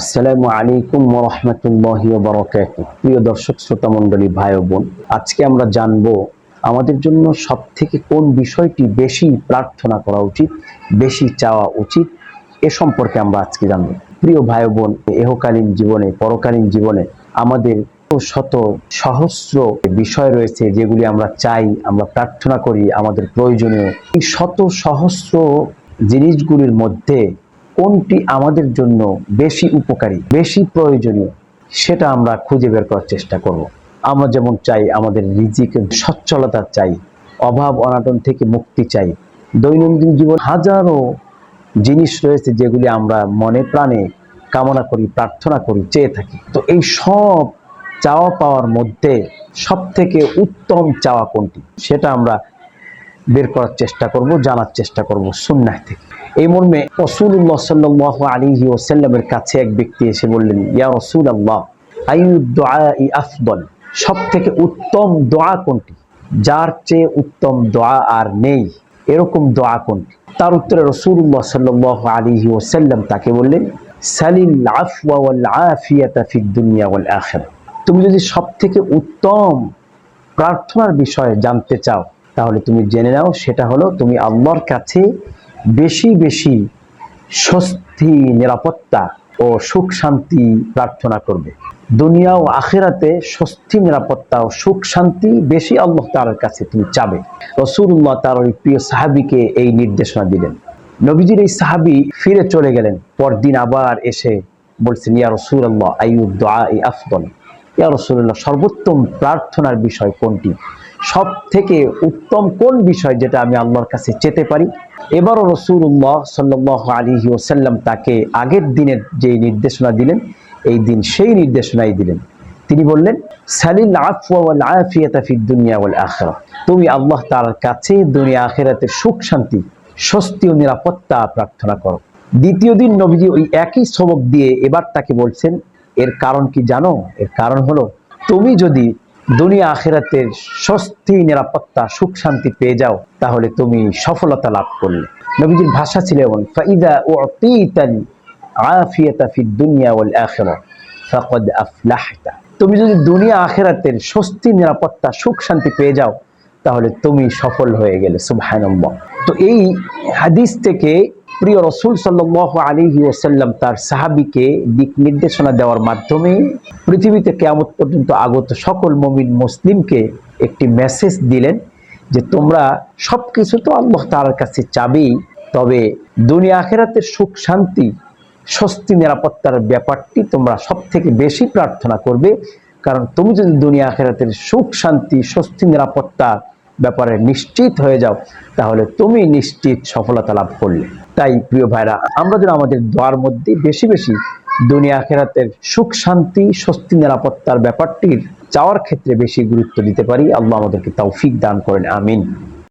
আসসালামু আলাইকুম রহমতুল্লাহি বরকাত প্রিয় দর্শক, শ্রোতা মণ্ডলী, ভাই বোন, আজকে আমরা জানব আমাদের জন্য সব থেকে কোন বিষয়টি বেশি প্রার্থনা করা উচিত, বেশি চাওয়া উচিত, এ সম্পর্কে আমরা আজকে জানব। প্রিয় ভাই বোন, এহকালীন জীবনে, পরকালীন জীবনে আমাদের শত সহস্র বিষয় রয়েছে যেগুলি আমরা চাই, আমরা প্রার্থনা করি আমাদের প্রয়োজনীয়। এই শত সহস্র জিনিসগুলির মধ্যে কোনটি আমাদের জন্য বেশি উপকারী, বেশি প্রয়োজনীয়, সেটা আমরা খুঁজে বের করার চেষ্টা করব। আমরা যেমন চাই, আমাদের রিজিকের সচ্ছলতা চাই, অভাব অনাটন থেকে মুক্তি চাই। দৈনন্দিন জীবন হাজারো জিনিস রয়েছে যেগুলি আমরা মনে প্রাণে কামনা করি, প্রার্থনা করি, চেয়ে থাকি। তো এই সব চাওয়া পাওয়ার মধ্যে সব থেকে উত্তম চাওয়া কোনটি, সেটা আমরা বের করার চেষ্টা করব, জানার চেষ্টা করব সুন্নাহ থেকে। এই মর্মে রসুল্লাহ সাল্লাহ আলিহি ওসাল্লামের কাছে এক ব্যক্তি এসে বললেন, ইয়া রসুল আল্লাহ আফদল? সব থেকে উত্তম দোয়া কোনটি? যার চেয়ে উত্তম দোয়া আর নেই, এরকম দোয়া কোনটি? তার উত্তরে রসুল্লাহ সাল্লাহ আলিহি ওসাল্লাম তাকে বললেন, সালিল আফওয়া ওয়াল আফিয়াতা ফিদ দুনিয়া তুমি যদি সব থেকে উত্তম প্রার্থনার বিষয়ে জানতে চাও, তাহলে তুমি জেনে নাও, সেটা হলো তুমি আল্লাহর কাছে বেশি বেশি স্বস্তি, নিরাপত্তা ও সুখ শান্তি প্রার্থনা করবে। দুনিয়া ও আখেরাতে স্বস্তি, নিরাপত্তা ও সুখ শান্তি বেশি আল্লাহ তাআলার কাছে তুমি চাবে। রসুল্লাহ তার ওই প্রিয় সাহাবিকে এই নির্দেশনা দিলেন। নবীজির এই সাহাবি ফিরে চলে গেলেন। পরদিন আবার এসে বলছেন, ইয়া রসুল আল্লাহ আইয়ুদ দোয়া আফদল। ইয়া রসুল্লাহ সর্বোত্তম প্রার্থনার বিষয় কোনটি? সব থেকে উত্তম কোন বিষয় যেটা আমি আল্লাহর কাছে চেতে পারি? এবারও রসুল্লাহ সাল্লাহ আলী ওসাল্লাম তাকে আগের দিনের যে নির্দেশনা দিলেন, এই দিন সেই নির্দেশনাই দিলেন। তিনি বললেন, সালিল দুনিয়া তুমি আল্লাহ তার কাছে দুনিয়া আখেরাতে সুখ, শান্তি, স্বস্তি ও নিরাপত্তা প্রার্থনা করো। দ্বিতীয় দিন নবীজি ওই একই সবক দিয়ে এবার তাকে বলছেন, এর কারণ কি জানো? এর কারণ হলো, তুমি যদি দুনিয়া আখেরাতের স্বস্তি, নিরাপত্তা, সুখ, শান্তি পেয়ে যাও, তাহলে তুমি সফলতা লাভ করলে। নবীজির ভাষা ছিল এমন, ফাইদা উতিতাল আফিয়াতা ফিদ দুনিয়া ওয়াল আখিরাহ ফাকাদ আফলাহতা। তুমি যদি দুনিয়া আখেরাতের স্বস্তি, নিরাপত্তা, সুখ, শান্তি পেয়ে যাও, তাহলে তুমি সফল হয়ে গেলে, সুবহানাল্লাহ। তো এই হাদিস থেকে প্রিয় রসুল সাল্লাহ আলিহি ওসাল্লাম তার সাহাবিকে দিক নির্দেশনা দেওয়ার মাধ্যমে পৃথিবীতে কেয়ামত পর্যন্ত আগত সকল মমিন মুসলিমকে একটি মেসেজ দিলেন যে তোমরা সব কিছু তো আল্লাহ তালার কাছে চাবেই, তবে দুনিয়া আখেরাতের সুখ, শান্তি, স্বস্তি, নিরাপত্তার ব্যাপারটি তোমরা সব থেকে বেশি প্রার্থনা করবে। কারণ তুমি যদি দুনিয়া আখেরাতের সুখ, শান্তি, স্বস্তি, নিরাপত্তা ব্যাপারে নিশ্চিত হয়ে যাও, তাহলে তুমি নিশ্চিত সফলতা লাভ করলে। তাই প্রিয় ভাইরা, আমরা যেন আমাদের দোয়ার মধ্যে বেশি বেশি দুনিয়া আখেরাতের সুখ, শান্তি, স্বস্তি, নিরাপত্তার ব্যাপারটির চাওয়ার ক্ষেত্রে বেশি গুরুত্ব দিতে পারি। আল্লাহ আমাদেরকে তৌফিক দান করেন, আমিন।